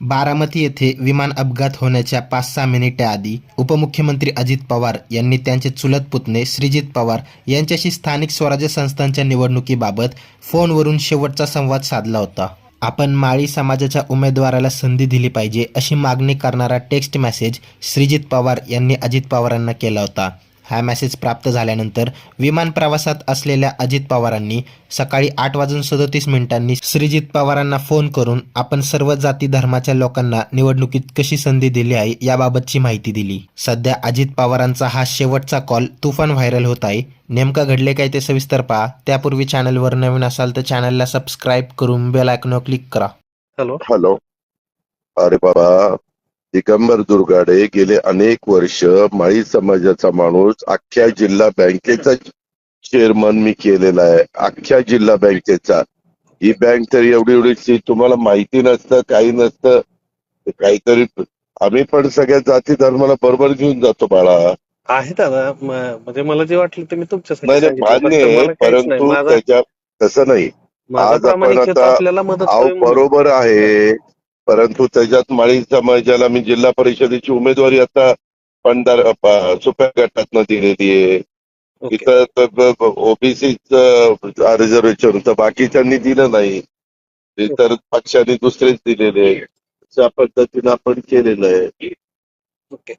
बारामती येथे विमान अपघात होण्याच्या पाच सहा मिनिटे आधी उपमुख्यमंत्री अजित पवार यांनी त्यांचे चुलत पुतणे श्रीजित पवार यांच्याशी स्थानिक स्वराज्य संस्थांच्या निवडणुकीबाबत फोनवरून शेवटचा संवाद साधला होता. आपण माळी समाजाच्या उमेदवाराला संधी दिली पाहिजे अशी मागणी करणारा टेक्स्ट मेसेज श्रीजित पवार यांनी अजित पवारांना केला होता. हा मेसेज प्राप्त झाल्यानंतर विमान प्रवासात असलेल्या अजित पवारांनी सकाळी आठ वाजून सदोतीस मिनिटांनी श्रीजित पवारांना फोन करून आपण सर्व जाती धर्माच्या लोकांना निवडणुकीत कशी संधी दिली आहे याबाबतची माहिती दिली. सध्या अजित पवारांचा हा शेवटचा कॉल तुफान व्हायरल होत आहे. नेमकं घडले काय ते सविस्तर पहा. त्यापूर्वी चॅनलवर नवीन असाल तर चॅनलला सबस्क्राईब करून बेल आयकॉनवर क्लिक करा. हॅलो हॅलो अरे बाबा. दिगंबर दुर्गाडे गेले अनेक वर्ष माळी समाजाचा माणूस अख्ख्या जिल्हा बँकेचा चेअरमन मी केलेला आहे अख्ख्या जिल्हा बँकेचा ही बँक तर एवढी एवढी तुम्हाला माहिती नसतं काही नसतं काहीतरी आम्ही पण सगळ्या जाती धर्माला बरोबर घेऊन जातो बाळा आहे दादा म्हणजे मला जे वाटलं ते मी सांगितलं. मान्य. परंतु त्याच्या तसं नाही आज आपण आता-. बरोबर आहे परंतु त्याच्यात माळी समाजाला मी जिल्हा परिषदेची उमेदवारी आता पंधर सुप्या गटातनं दिलेली आहे. तिथं ओबीसीच रिझर्वेशन होतं बाकीच्यांनी दिलं नाही. तर पक्षाने दुसरेच दिलेले आहे. अशा पद्धतीनं आपण केलेलं आहे. ओके.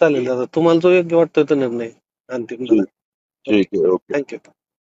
चालेल दादा तुम्हाला जो योग्य वाटतो तो निर्णय अंतिम ठीक आहे ओके. थँक्यू.